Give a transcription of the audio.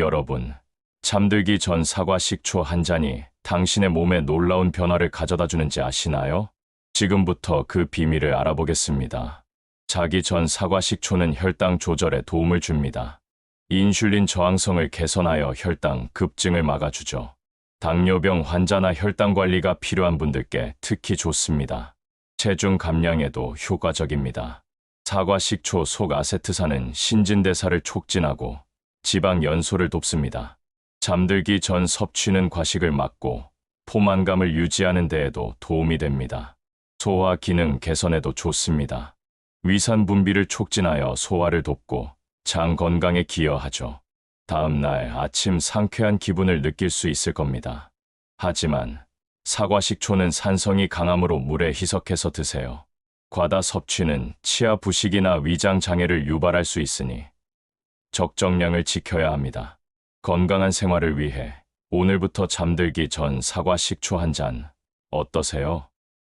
여러분, 잠들기 전 사과 식초 한 잔이 당신의 몸에 놀라운 변화를 가져다 주는지 아시나요? 지금부터 그 비밀을 알아보겠습니다. 자기 전 사과 식초는 혈당 조절에 도움을 줍니다. 인슐린 저항성을 개선하여 혈당 급증을 막아주죠. 당뇨병 환자나 혈당 관리가 필요한 분들께 특히 좋습니다. 체중 감량에도 효과적입니다. 사과 식초 속 아세트산은 신진대사를 촉진하고 지방 연소를 돕습니다. 잠들기 전 섭취는 과식을 막고 포만감을 유지하는 데에도 도움이 됩니다. 소화 기능 개선에도 좋습니다. 위산 분비를 촉진하여 소화를 돕고 장 건강에 기여하죠. 다음 날 아침 상쾌한 기분을 느낄 수 있을 겁니다. 하지만 사과 식초는 산성이 강하므로 물에 희석해서 드세요. 과다 섭취는 치아 부식이나 위장 장애를 유발할 수 있으니 적정량을 지켜야 합니다. 건강한 생활을 위해 오늘부터 잠들기 전 사과 식초 한 잔 어떠세요?